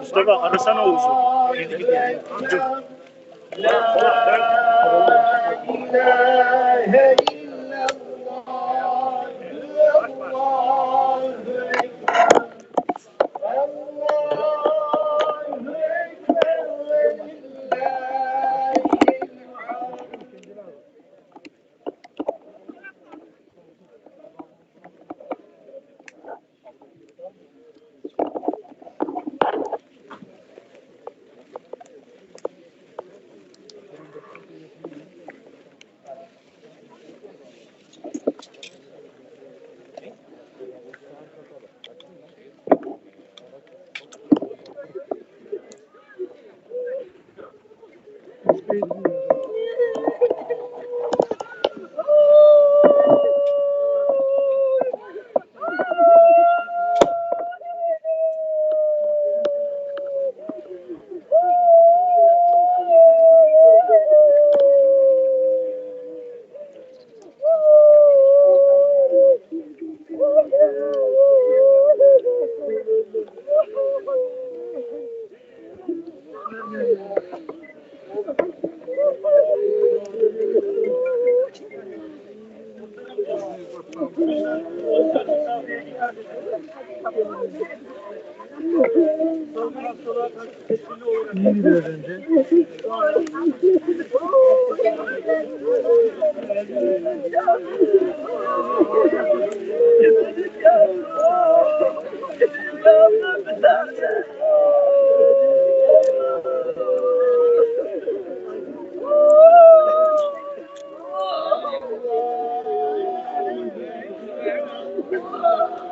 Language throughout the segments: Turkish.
Mustafa arasana Oğuz'u. Geri gidiyor. Dur. İyi Oh.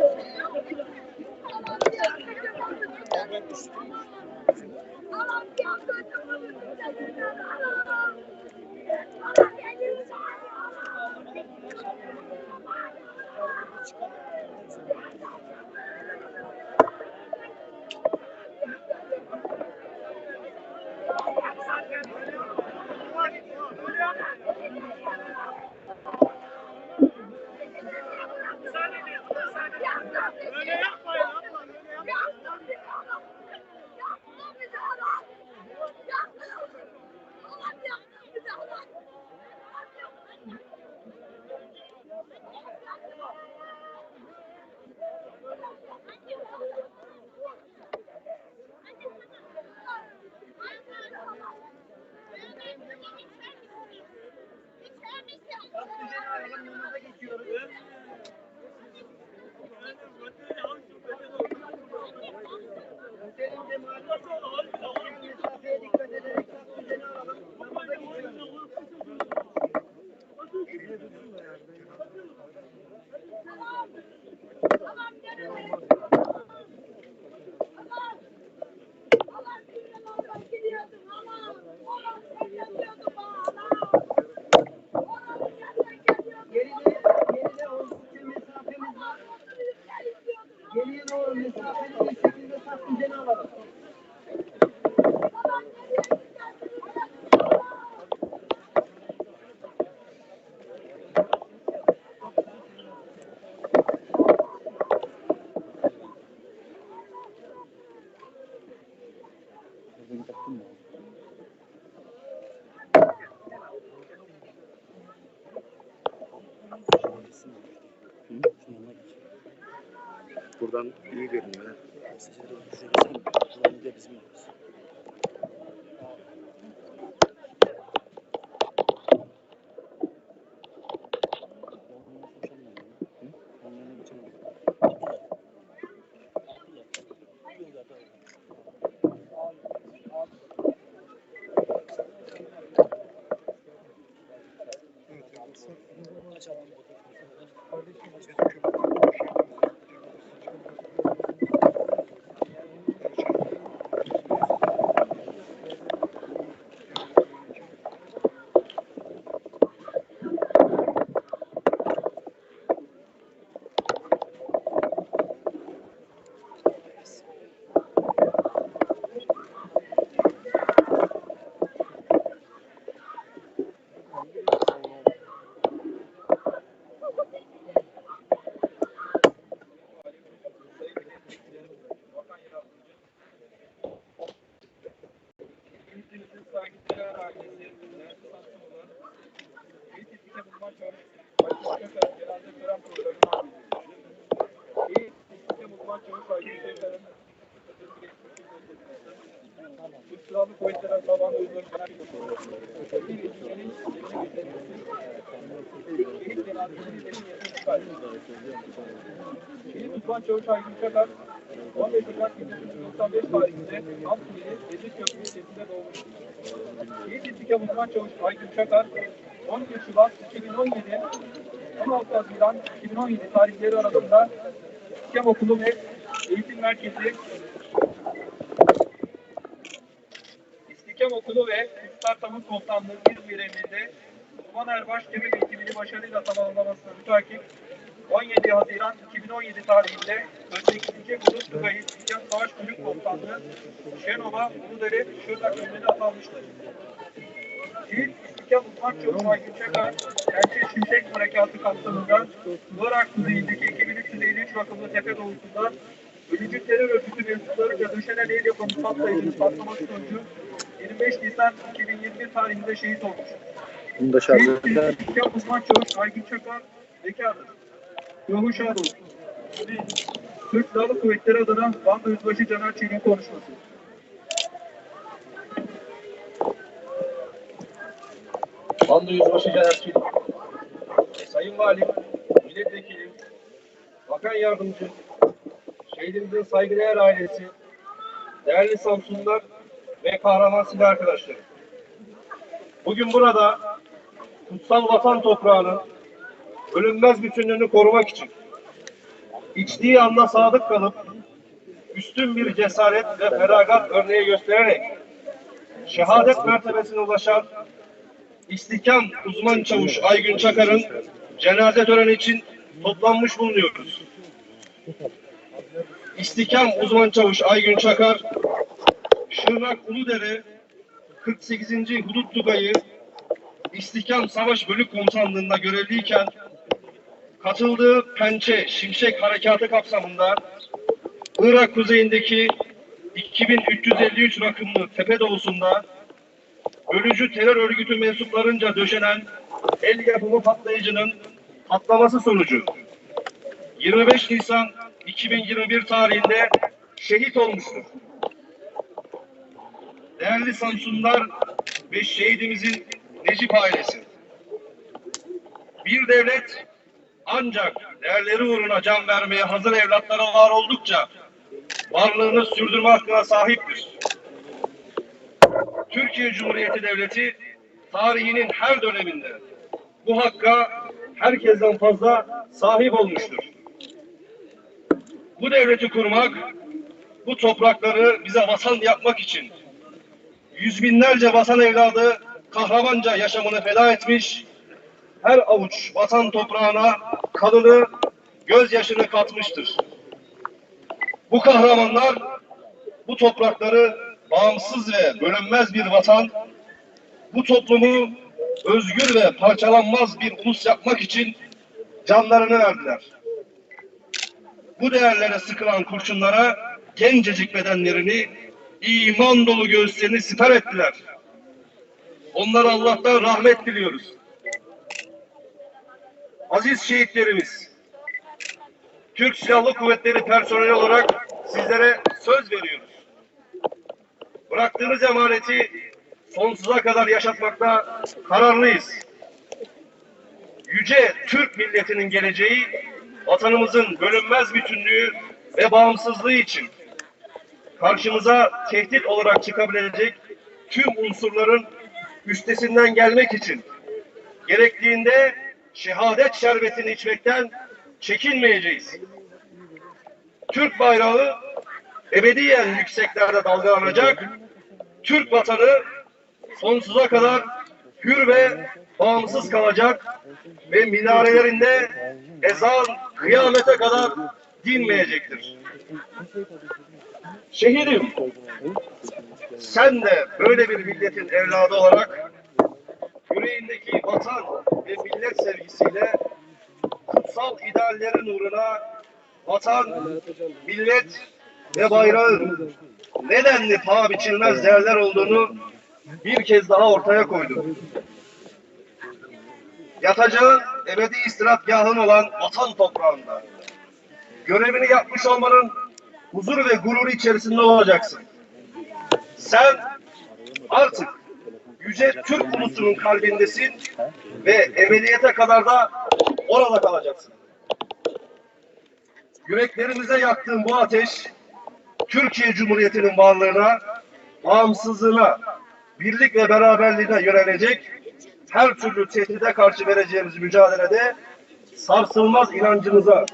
Yes. Uzman Çavuş Aykut Köker, 15 Ocak 1995 tarihinde Hamsi'nin Deniz Köprü ilçesinde doğmuştur. Şehit İstikam Uzman Çavuş Aykın Çakar, 12 Şubat 2017, 16 Haziran 2017 tarihleri arasında İstikam Okulu ve Eğitim Merkezi İstikam Okulu ve Üstad Tamus Komutanlığı İzmir emrinde Uzman Erbaş Demir eğitimini başarıyla tamamlamasına mütakip 17 Haziran 2017 tarihinde Özbekistan Grup Tugayı İstikam Savaş Kulüp Komutanlığı Şenova Uludere Şırnak önüne atanmıştır. Şehit İstikam Uzman Çavuş Aykut Çakar, Elçi Şimşek Harekatı kapsamında Irak kuzeyindeki 2353 rakımlı tepe doğusunda Ölücü terör örgütü mensuplarıyla döşenen el yapımı patlayıcının patlaması sonucu 25 Nisan 2021 tarihinde şehit olmuştur. Bunu da şarj eder. Uzman Çavuş Aygün Çakar bekardır. Ruhu şad olsun. Türk Silahlı Kuvvetleri adına Van Yüzbaşı Caner Çelik'in konuşması. Banda Yüzbaşı Caner Çelik. Sayın Valim, Milletvekili, Bakan Yardımcı, şehidimizin saygıdeğer ailesi, değerli Samsunlular ve kahraman silah arkadaşları. Bugün burada kutsal vatan toprağının bölünmez bütünlüğünü korumak için içtiği anda sadık kalıp üstün bir cesaret ve feragat örneği göstererek şehadet mertebesine ulaşan İstikam uzman çavuş Aygün Çakar'ın cenaze töreni için toplanmış bulunuyoruz. İstikam uzman çavuş Aygün Çakar, Şırnak Uludere 48. Hudut Tugayı İstikam Savaş Bölük Komutanlığı'nda görevliyken katıldığı Pençe Şimşek Harekatı kapsamında Irak kuzeyindeki 2353 rakımlı tepe doğusunda bölücü terör örgütü mensuplarınca döşenen el yapımı patlayıcının patlaması sonucu 25 Nisan 2021 tarihinde şehit olmuştur. Değerli Samsunlular ve şehidimizin Necip ailesi. Bir devlet ancak değerleri uğruna can vermeye hazır evlatları var oldukça varlığını sürdürme hakkına sahiptir. Türkiye Cumhuriyeti Devleti tarihinin her döneminde bu hakka herkesten fazla sahip olmuştur. Bu devleti kurmak, bu toprakları bize vatan yapmak için yüz binlerce vatan evladı kahramanca yaşamını feda etmiş, her avuç vatan toprağına kanını, gözyaşını katmıştır. Bu kahramanlar bu toprakları bağımsız ve bölünmez bir vatan, bu toplumu özgür ve parçalanmaz bir ulus yapmak için canlarını verdiler. Bu değerlere sıkılan kurşunlara gencecik bedenlerini, iman dolu göğüslerini siper ettiler. Onlara Allah'tan rahmet diliyoruz. Aziz şehitlerimiz, Türk Silahlı Kuvvetleri personeli olarak sizlere söz veriyoruz. Bıraktığınız emaneti sonsuza kadar yaşatmakta kararlıyız. Yüce Türk milletinin geleceği, vatanımızın bölünmez bütünlüğü ve bağımsızlığı için karşımıza tehdit olarak çıkabilecek tüm unsurların üstesinden gelmek için gerektiğinde şehadet şerbetini içmekten çekinmeyeceğiz. Türk bayrağı ebediyen yükseklerde dalgalanacak. Türk vatanı sonsuza kadar hür ve bağımsız kalacak ve minarelerinde ezan kıyamete kadar dinmeyecektir. Şehidim, sen de böyle bir milletin evladı olarak yüreğindeki vatan ve millet sevgisiyle kutsal ideallerin uğruna vatan, millet ve bayrağın nedenli paha biçilmez değerler olduğunu bir kez daha ortaya koydum. Yatacağın ebedi istirahatgahın olan vatan toprağında görevini yapmış olmanın huzur ve gurur içerisinde olacaksın. Sen artık yüce Türk ulusunun kalbindesin ve ebediyete kadar da orada kalacaksın. Yüreklerimize yaktığın bu ateş, Türkiye Cumhuriyeti'nin varlığına, bağımsızlığına, birlik ve beraberliğine yönelecek her türlü tehdide karşı vereceğimiz mücadelede sarsılmaz inancımıza,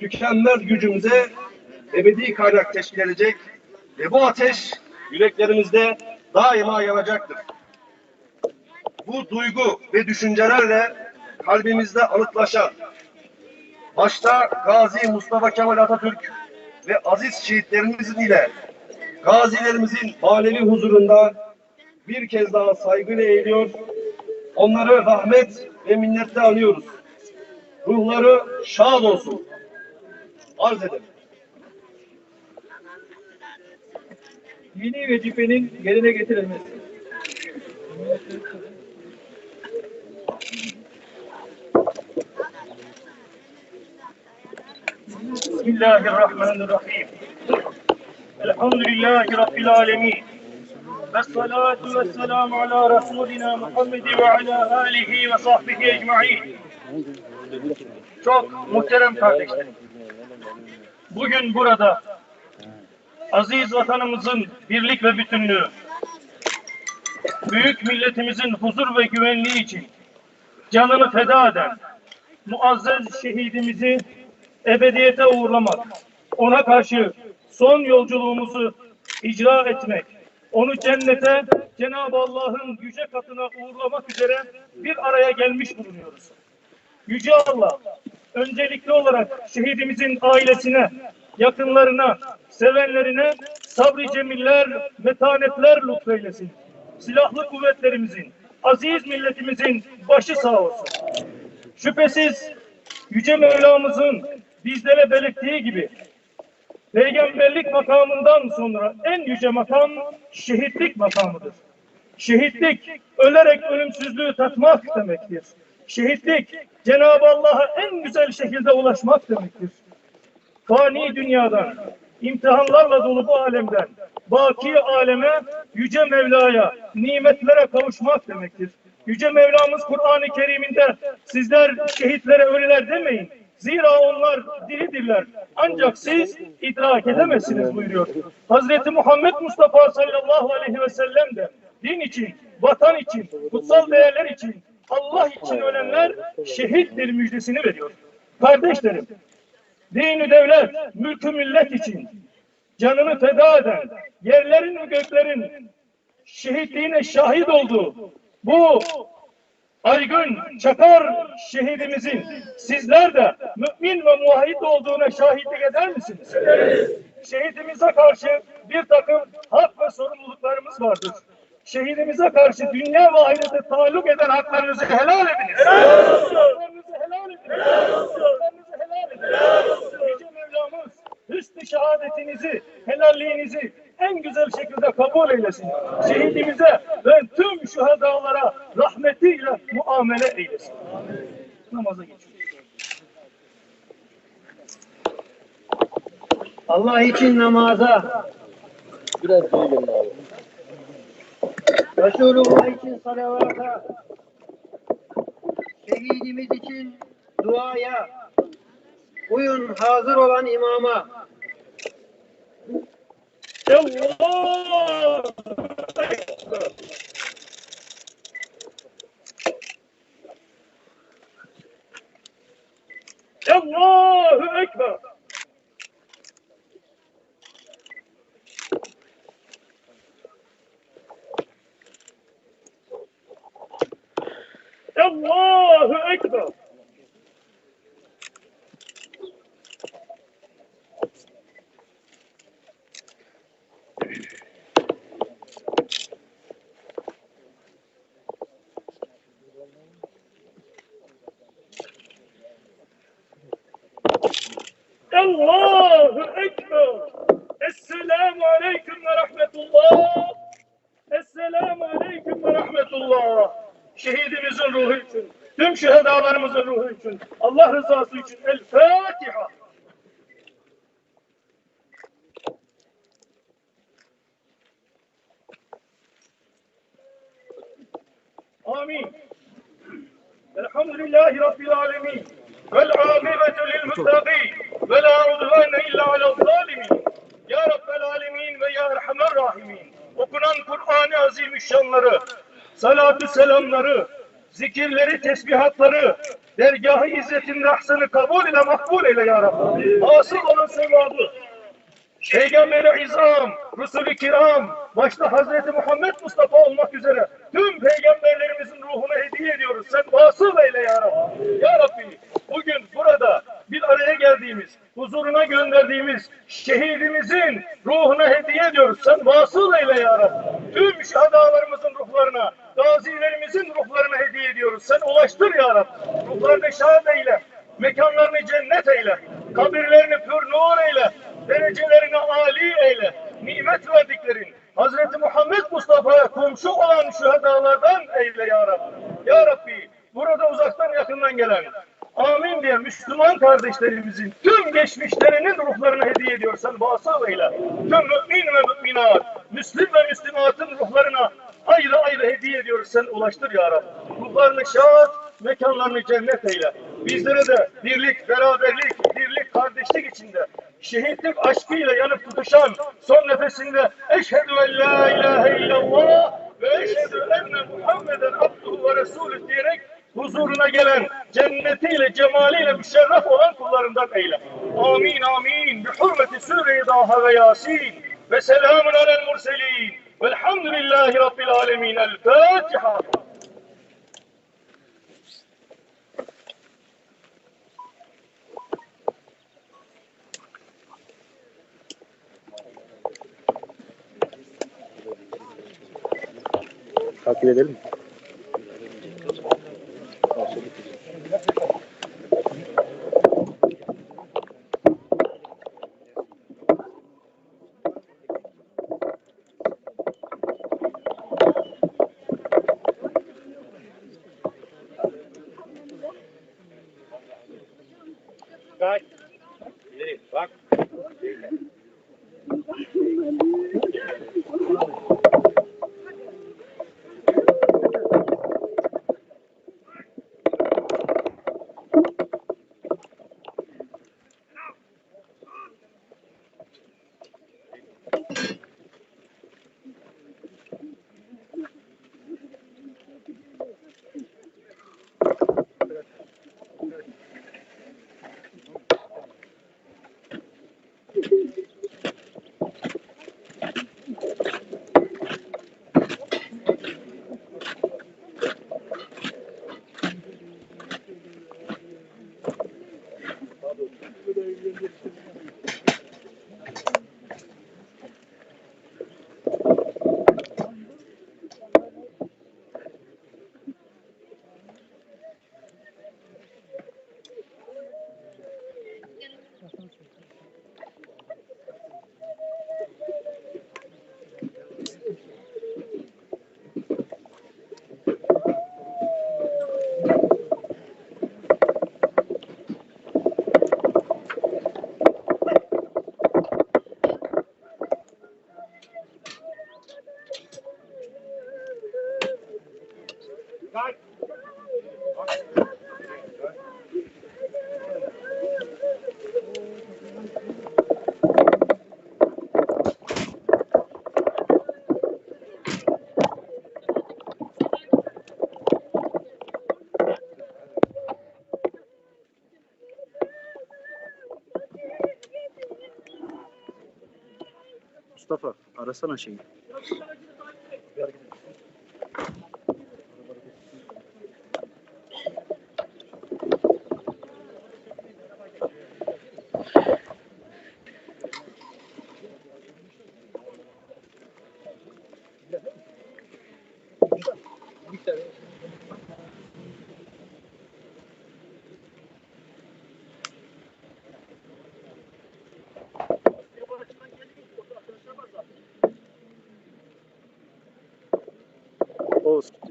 tükenmez gücümüze ebedi kaynak teşkil edecek ve bu ateş yüreklerimizde daima yanacaktır. Bu duygu ve düşüncelerle kalbimizde anıtlaşan, başta Gazi Mustafa Kemal Atatürk ve aziz şehitlerimizin ile gazilerimizin manevi huzurunda bir kez daha saygıyla eğiliyor, onları rahmet ve minnetle anıyoruz. Ruhları şad olsun. Arz ederim. Dini vecibenin yerine getirilmesi. Bismillahirrahmanirrahim. Elhamdülillahi Rabbil alemin. Ve selamu ala Resulina Muhammed ve ala alihi ve sahbihi ecma'in. Çok muhterem kardeşlerim. Bugün burada aziz vatanımızın birlik ve bütünlüğü, büyük milletimizin huzur ve güvenliği için canını feda eden muazzez şehidimizi ebediyete uğurlamak, ona karşı son yolculuğumuzu icra etmek, onu cennete Cenab-ı Allah'ın yüce katına uğurlamak üzere bir araya gelmiş bulunuyoruz. Yüce Allah, öncelikli olarak şehidimizin ailesine, yakınlarına, sevenlerine sabri cemiller, metanetler lütfeylesin. Silahlı kuvvetlerimizin, aziz milletimizin başı sağ olsun. Şüphesiz Yüce Mevlamızın bizlere belirttiği gibi peygamberlik makamından sonra en yüce makam şehitlik makamıdır. Şehitlik ölerek ölümsüzlüğü tatmak demektir. Şehitlik Cenab-ı Allah'a en güzel şekilde ulaşmak demektir. Fani dünyadan, imtihanlarla dolu bu alemden, baki aleme, yüce Mevla'ya, nimetlere kavuşmak demektir. Yüce Mevlamız Kur'an-ı Kerim'inde sizler şehitlere ölüler demeyin. Zira onlar diridirler. Ancak siz idrak edemezsiniz buyuruyor. Hazreti Muhammed Mustafa sallallahu aleyhi ve sellem de din için, vatan için, kutsal değerler için, Allah için ölenler şehittir müjdesini veriyor. Kardeşlerim, dini devlet, mülkü millet için canını feda eden, yerlerin ve göklerin şehitliğine şahit olduğu bu Aygün Çakar şehidimizin sizler de mümin ve muahit olduğuna şahitlik eder misiniz? Şehidimize karşı bir takım hak ve sorumluluklarımız vardır. Şehidimize karşı dünya ve ahirete taalluk eden haklarınızı helal ediniz. Haklarınızı helal ediniz. Haklarınızı helal ediniz. Yüce Mevlamız hüsnü şehadetinizi, helalliğinizi en güzel şekilde kabul eylesin. Şehidimize ve tüm şühedalara rahmetiyle muamele eylesin. Namaza geçiyoruz. Allah için namaza, Biraz gelin abi. Resulullah için salavata, şehidimiz için duaya, uyun hazır olan imama. Allah! Allahu Ekber. Allahu Ekber. Allahu Ekber. Esselamu Aleyküm ve Rahmetullah. Esselamu Aleyküm ve Rahmetullah. Şehidimizin ruhu için, tüm şühedalarımızın ruhu için, Allah rızası için El Fatiha. Amin. Elhamdülillahi Rabbil Alemin. Vel âkıbetu lil muttaqîn. Ve lâ udvâne illâ alel zâlimîn. Ya Rabbel Alemin ve Ya Erhamer Rahimin. Okunan Kur'an-ı Azimüşşanları, salatü selamları, zikirleri, tesbihatları, dergâh-ı izzetin rahsını kabul ile makbul eyle Ya Rabbi. Hasıl olan sevabı, Peygamber-i İzam, Resul-i Kiram, başta Hazreti Muhammed Mustafa olmak üzere tüm peygamberlerimizin ruhuna hediye ediyoruz. Sen vasıl eyle ya Rabbi. Ya Rabbi bugün burada bir araya geldiğimiz, huzuruna gönderdiğimiz şehidimizin ruhuna hediye ediyoruz. Sen vasıl eyle ya Rabbi. Tüm şehadalarımızın ruhlarına, gazilerimizin ruhlarına hediye ediyoruz. Sen ulaştır ya Rabbi. Ruhlarını şahit eyle. Mekanlarını cennet eyle. Kabirlerini pür nur eyle. Derecelerini âli eyle. Nimet verdiklerin Hazreti Muhammed Mustafa'ya komşu olan şühedalardan eyle ya Rabbi. Ya Rabbi burada uzaktan yakından gelen amin diye Müslüman kardeşlerimizin tüm geçmişlerinin ruhlarına hediye ediyorsan vasıl eyle. Tüm mümin ve müminat, Müslüm ve Müslümatın ruhlarına ayrı ayrı hediye ediyoruz sen ulaştır ya Rabbi. Ruhlarını şad, mekanlarını cennet eyle. Bizlere de birlik, beraberlik, kardeşlik içinde şehitlik aşkıyla yanıp tutuşan son nefesinde eşhedü en la ilahe illallah ve eşhedü enne Muhammeden abduhu ve resulü diyerek huzuruna gelen cennetiyle, cemaliyle müşerref olan kullarından eyle. Amin amin. Bi hurmeti sure-i Daha ve Yasin ve selamun alel murselin. Velhamdülillahi Rabbil alemin. El Fatiha. Takip edelim? Bak. Bak. Mustafa arasana şeyi.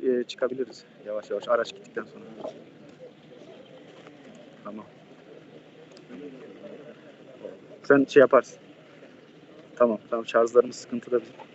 E, çıkabiliriz yavaş yavaş araç gittikten sonra. Tamam. Sen şey yaparsın. Tamam tamam şarjlarımız sıkıntıda bizim.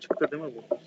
Çıktı değil mi bu?